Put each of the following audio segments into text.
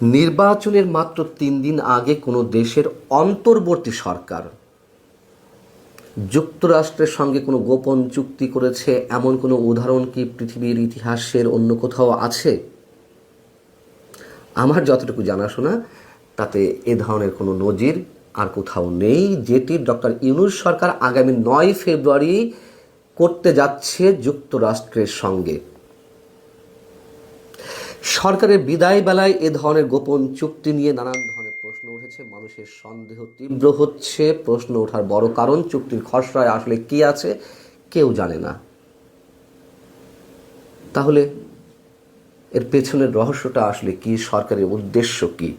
নির্বাচনের মাত্র তিন দিন আগে কোনো দেশের অন্তর্বর্তী সরকার যুক্তরাষ্ট্রের সঙ্গে কোনো গোপন চুক্তি করেছে? এমন কোনো উদাহরণ কি পৃথিবীর ইতিহাসের অন্য কোথাও আছে? আমার যতটুকু জানাশোনা, তাতে এ ধরনের কোনো নজির আর কোথাও নেই, যেটি ডক্টর ইউনুস সরকার আগামী নয় ফেব্রুয়ারি করতে যাচ্ছে যুক্তরাষ্ট্রের সঙ্গে। সরকারের বিদায় বেলায় এ ধরনের গোপন চুক্তি নিয়ে নানান ধরনের প্রশ্ন উঠেছে। মানুষের সন্দেহ তীব্র হচ্ছে। প্রশ্ন ওঠার বড় কারণ, চুক্তির খসড়ায় আসলে কি আছে, কেউ জানে না। তাহলে এর পেছনের রহস্যটা আসলে কি? সরকারের উদ্দেশ্য কি?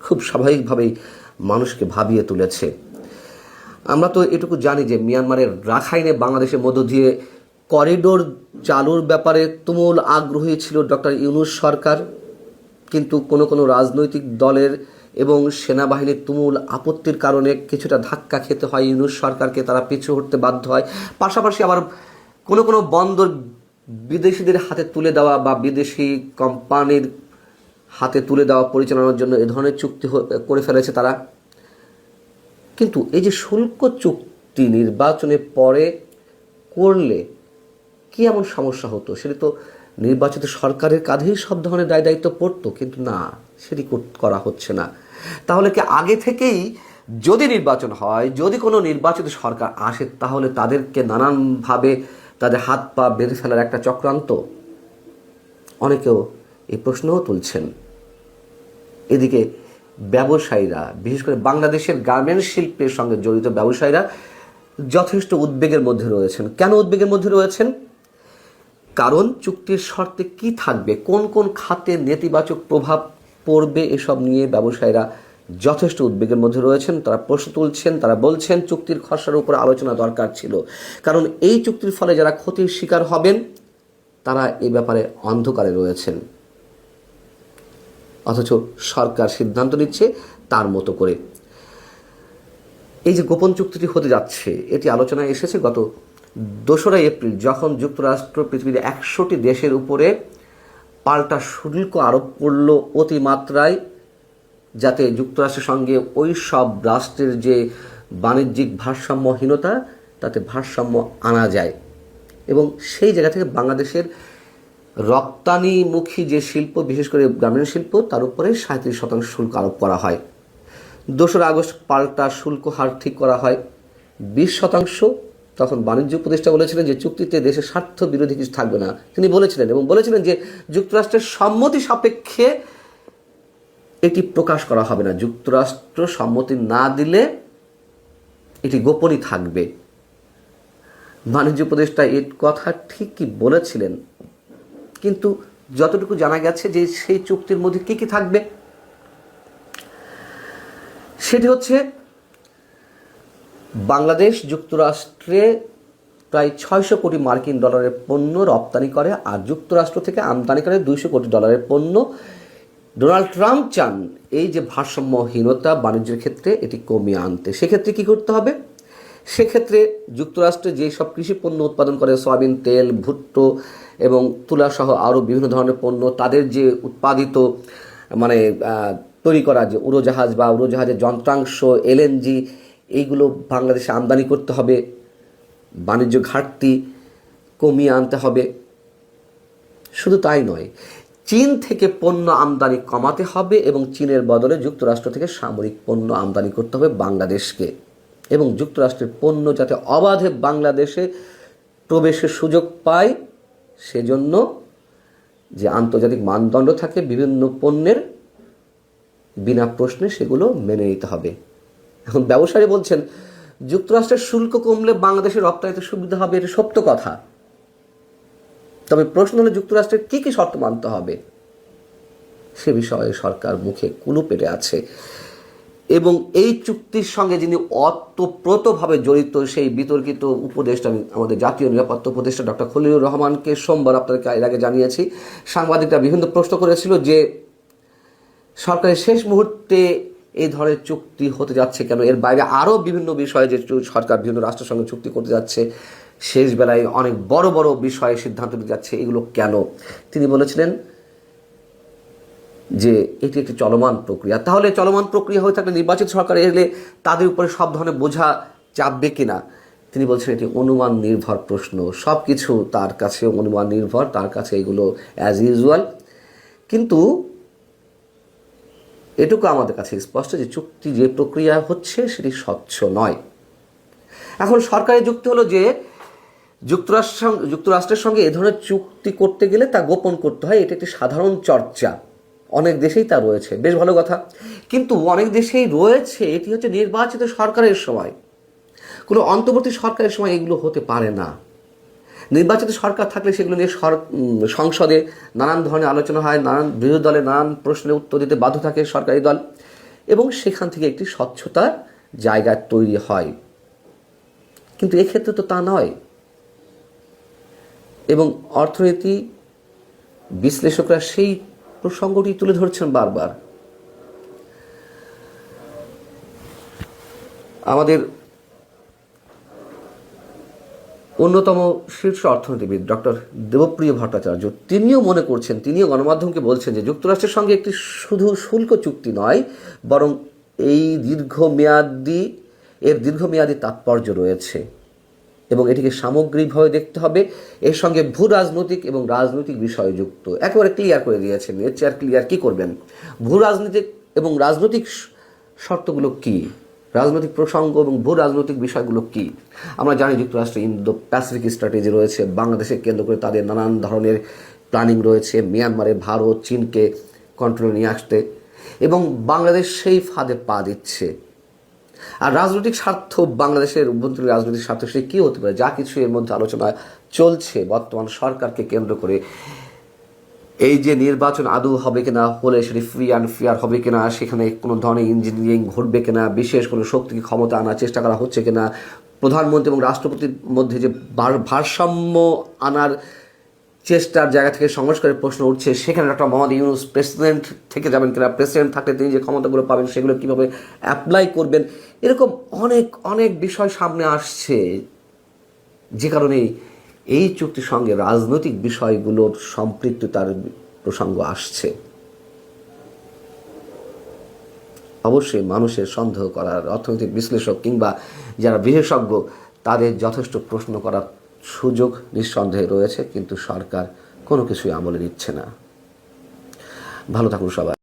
খুব স্বাভাবিকভাবেই মানুষকে ভাবিয়ে তুলেছে। আমরা তো এটুকু জানি যে মিয়ানমারের রাখাইনে বাংলাদেশের মধ্য দিয়ে করিডোর চালুর ব্যাপারে তুমুল আগ্রহী ছিল ডক্টর ইউনুস সরকার, কিন্তু কোনো কোনো রাজনৈতিক দলের এবং সেনাবাহিনীর তুমুল আপত্তির কারণে কিছুটা ধাক্কা খেতে হয় ইউনুস সরকারকে, তারা পিছু হটতে বাধ্য হয়। পাশাপাশি আবার কোনো কোনো বন্দর বিদেশিদের হাতে তুলে দেওয়া বা বিদেশি কোম্পানির হাতে তুলে দেওয়া পরিচালনার জন্য এ ধরনের চুক্তি করে ফেলেছে তারা। কিন্তু এই যে শুল্ক চুক্তি নির্বাচনের পরে করলে কি এমন সমস্যা হতো? সেটা তো নির্বাচিত সরকারের কাঁধেই সব ধরনের দায় দায়িত্ব পড়তো, কিন্তু না, সেটি কর- হচ্ছে না। তাহলে কি আগে থেকেই যদি নির্বাচন হয়, যদি কোনো নির্বাচিত সরকার আসে, তাহলে তাদেরকে নানানভাবে তাদের হাত পা বেঁধে ফেলার একটা চক্রান্ত? অনেকেও এই প্রশ্নও তুলছেন। এদিকে ব্যবসায়ীরা, বিশেষ করে বাংলাদেশের গার্মেন্টস শিল্পের সঙ্গে জড়িত ব্যবসায়ীরা যথেষ্ট উদ্বেগের মধ্যে রয়েছেন। কেন উদ্বেগের মধ্যে রয়েছেন? কারণ চুক্তির শর্তে কি থাকবে? কোন কোন খাতে নেতিবাচক প্রভাব পড়বে? এসব নিয়ে ব্যবসায়ীরা যথেষ্ট উদ্বেগের মধ্যে রয়েছেন। তারা প্রশ্ন তুলছেন, তারা বলছেন চুক্তির খসড়ার উপর আলোচনা দরকার ছিল। কারণ এই চুক্তির ফলে যারা ক্ষতির শিকার হবেন, তারা এ ব্যাপারে অন্ধকারে রয়েছেন। অথচ সরকার সিদ্ধান্ত নিচ্ছে তার মতো করে। এই যে গোপন চুক্তিটি হতে যাচ্ছে, এটি আলোচনায় এসেছে গত দোসরা এপ্রিল, যখন যুক্তরাষ্ট্র পৃথিবীর একশোটি দেশের উপরে পাল্টা শুল্ক আরোপ করল অতিমাত্রায়, যাতে যুক্তরাষ্ট্রের সঙ্গে ওই সব রাষ্ট্রের যে বাণিজ্যিক ভারসাম্যহীনতা, তাতে ভারসাম্য আনা যায়। এবং সেই জায়গা থেকে বাংলাদেশের রপ্তানিমুখী যে শিল্প, বিশেষ করে গ্রামীণ শিল্প, তার উপরে সাঁত্রিশ শতাংশ শুল্ক আরোপ করা হয়। দোসরা আগস্ট পাল্টা শুল্ক হার ঠিক করা হয়। বিশ শতাংশ তখন বাণিজ্য উপদেষ্টা বলেছিলেন যে চুক্তিতে দেশের স্বার্থ বিরোধী কিছু থাকবে না। তিনি বলেছিলেন এবং বলেছিলেন যে যুক্তরাষ্ট্রের সম্মতি সাপেক্ষে এটি প্রকাশ করা হবে না। যুক্তরাষ্ট্র সম্মতি না দিলে এটি গোপনই থাকবে। বাণিজ্য উপদেষ্টা এর কথা ঠিকই বলেছিলেন। কিন্তু যতটুকু জানা গেছে যে সেই চুক্তির মধ্যে কি কি থাকবে, সেটি হচ্ছে বাংলাদেশ যুক্তরাষ্ট্রে প্রায় ছয়শো কোটি মার্কিন ডলারের পণ্য রপ্তানি করে, আর যুক্তরাষ্ট্র থেকে আমদানি করে দুইশো কোটি ডলারের পণ্য। ডোনাল্ড ট্রাম্প চান এই যে ভারসাম্যহীনতা বাণিজ্যের ক্ষেত্রে এটি কমিয়ে আনতে। সেক্ষেত্রে কি করতে হবে? সেক্ষেত্রে যুক্তরাষ্ট্রে যে সব কৃষি পণ্য উৎপাদন করে, সয়াবিন, তেল, ভুট্টো এবং তুলাসহ আরও বিভিন্ন ধরনের পণ্য, তাদের যে উৎপাদিত মানে তৈরি করা যে উড়োজাহাজ বা উড়োজাহাজের যন্ত্রাংশ, এলএনজি এইগুলো বাংলাদেশে আমদানি করতে হবে। বাণিজ্য ঘাটতি কমিয়ে আনতে হবে। শুধু তাই নয়, চীন থেকে পণ্য আমদানি কমাতে হবে এবং চীনের বদলে যুক্তরাষ্ট্র থেকে সামরিক পণ্য আমদানি করতে হবে বাংলাদেশকে এবং যুক্তরাষ্ট্রের পণ্য যাতে অবাধে বাংলাদেশে প্রবেশের সুযোগ পায়, সেজন্য যে আন্তর্জাতিক মানদণ্ড থাকে বিভিন্ন পণ্যের, বিনা প্রশ্নে সেগুলো মেনে নিতে হবে। এখন ব্যবসায়ী বলছেন, যুক্তরাষ্ট্রের শুল্ক কমলে বাংলাদেশের রপ্তানিতে সুবিধা হবে এটা সত্য কথা। তবে প্রশ্ন হলো, যুক্তরাষ্ট্রের কি কি শর্ত মানতে হবে? সে বিষয়ে সরকার মুখে কুলু পেটে আছে। এবং এই চুক্তির সঙ্গে যিনি অতপ্রতভাবে জড়িত, সেই বিতর্কিত উপদেষ্টা আমি আমাদের জাতীয় নিরাপত্তা উপদেষ্টা ডক্টর খলিলুর রহমানকে সোমবার আপনাদেরকে এর আগে জানিয়েছি। সাংবাদিকরা বিভিন্ন প্রশ্ন করেছিল যে, সরকারের শেষ মুহূর্তে এই ধরনের চুক্তি হতে যাচ্ছে কেন? এর বাইরে আরও বিভিন্ন বিষয়ে যে সরকার বিভিন্ন রাষ্ট্রের সঙ্গে চুক্তি করতে যাচ্ছে, শেষ বেলায় অনেক বড় বড় বিষয়ে সিদ্ধান্ত নিতে যাচ্ছে, এগুলো কেন? তিনি বলেছিলেন যে এটি একটি চলমান প্রক্রিয়া। তাহলে চলমান প্রক্রিয়া হয়ে থাকলে নির্বাচিত সরকার এলে তাদের উপরে সব ধরনের বোঝা চাপবে কিনা? তিনি বলছেন এটি অনুমান নির্ভর প্রশ্ন। সব কিছু তার কাছে অনুমান নির্ভর, তার কাছে এগুলো অ্যাজ ইউজুয়াল কিন্তু এটুকু আমাদের কাছে স্পষ্ট যে চুক্তি যে প্রক্রিয়া হচ্ছে সেটি স্বচ্ছ নয়। এখন সরকারের যুক্তি হলো যে যুক্তরাষ্ট্র যুক্তরাষ্ট্রের সঙ্গে এ ধরনের চুক্তি করতে গেলে তা গোপন করতে হয়। এটা একটি সাধারণ চর্চা। অনেক দেশেই তা রয়েছে। বেশ ভালো কথা। কিন্তু অনেক দেশেই রয়েছে, এটি হচ্ছে নির্বাচিত সরকারের সময়। কোনো অন্তর্বর্তী সরকারের সময় এগুলো হতে পারে না। নির্বাচিত সরকার থাকলে সেগুলো নিয়ে সংসদে নানান ধরনের আলোচনা হয়, নানান বিরোধী দলের নানান প্রশ্নের উত্তর দিতে বাধ্য থাকে সরকারি দল, এবং সেখান থেকে একটি স্বচ্ছতার জায়গা তৈরি হয়। কিন্তু এক্ষেত্রে তো তা নয়। এবং অর্থনীতি বিশ্লেষকরা সেই প্রসঙ্গটি তুলে ধরছেন বারবার। আমাদের অন্যতম শীর্ষ অর্থনীতিবিদ ডক্টর দেবপ্রিয় ভট্টাচার্য, তিনিও মনে করছেন, তিনিও গণমাধ্যমকে বলছেন যে যুক্তরাষ্ট্রের সঙ্গে একটি শুধু শুল্ক চুক্তি নয়, বরং এই দীর্ঘমেয়াদী, এর দীর্ঘমেয়াদী তাৎপর্য রয়েছে এবং এটিকে সামগ্রিকভাবে দেখতে হবে। এর সঙ্গে ভূ রাজনৈতিক এবং রাজনৈতিক বিষয় যুক্ত। একেবারে ক্লিয়ার করে দিয়েছেন। এর চেয়ে আর ক্লিয়ার কী করবেন? ভূ রাজনৈতিক এবং রাজনৈতিক শর্তগুলো কী? রাজনৈতিক প্রসঙ্গ এবং ভূ রাজনৈতিক বিষয়গুলো কী? আমরা জানি যুক্তরাষ্ট্রে ইন্দো প্যাসিফিক স্ট্র্যাটেজি রয়েছে বাংলাদেশে কেন্দ্র করে তাদের নানান ধরনের প্ল্যানিং রয়েছে, মিয়ানমারে ভারত, চীনকে কন্ট্রোলে নিয়ে আসতে, এবং বাংলাদেশ সেই ফাঁদে পা দিচ্ছে। আর রাজনৈতিক স্বার্থ, বাংলাদেশের অভ্যন্তরীণ রাজনৈতিক স্বার্থ, সে কী হতে পারে? যা কিছু এর মধ্যে আলোচনা চলছে, বর্তমান সরকারকে কেন্দ্র করে এই যে নির্বাচন আদৌ হবে কিনা, হলে সেটি ফ্রি অ্যান্ড ফেয়ার হবে কিনা, সেখানে কোনো ধরনের ইঞ্জিনিয়ারিং ঘটবে কিনা, বিশেষ কোনো শক্তিকে ক্ষমতা আনার চেষ্টা করা হচ্ছে কিনা, প্রধানমন্ত্রী এবং রাষ্ট্রপতির মধ্যে যে ভারসাম্য আনার চেষ্টার জায়গা থেকে সংস্কারের প্রশ্ন উঠছে, সেখানে ডক্টর মোহাম্মদ ইউনুস প্রেসিডেন্ট থেকে যাবেন কিনা প্রেসিডেন্ট থাকলে তিনি যে ক্ষমতাগুলো পাবেন, সেগুলো কীভাবে অ্যাপ্লাই করবেন, এরকম অনেক অনেক বিষয় সামনে আসছে, যে কারণে এই চুক্তির সঙ্গে রাজনৈতিক বিষয়গুলোর সম্পৃক্ততার প্রসঙ্গ আসছে। অবশ্যই মানুষের সন্দেহ করার অর্থনৈতিক বিশ্লেষক কিংবা যারা বিশেষজ্ঞ, তাদের যথেষ্ট প্রশ্ন করার সুযোগ নিঃসন্দেহে রয়েছে, কিন্তু সরকার কোনো কিছুই আমলে নিচ্ছে না। ভালো থাকুন সবাই।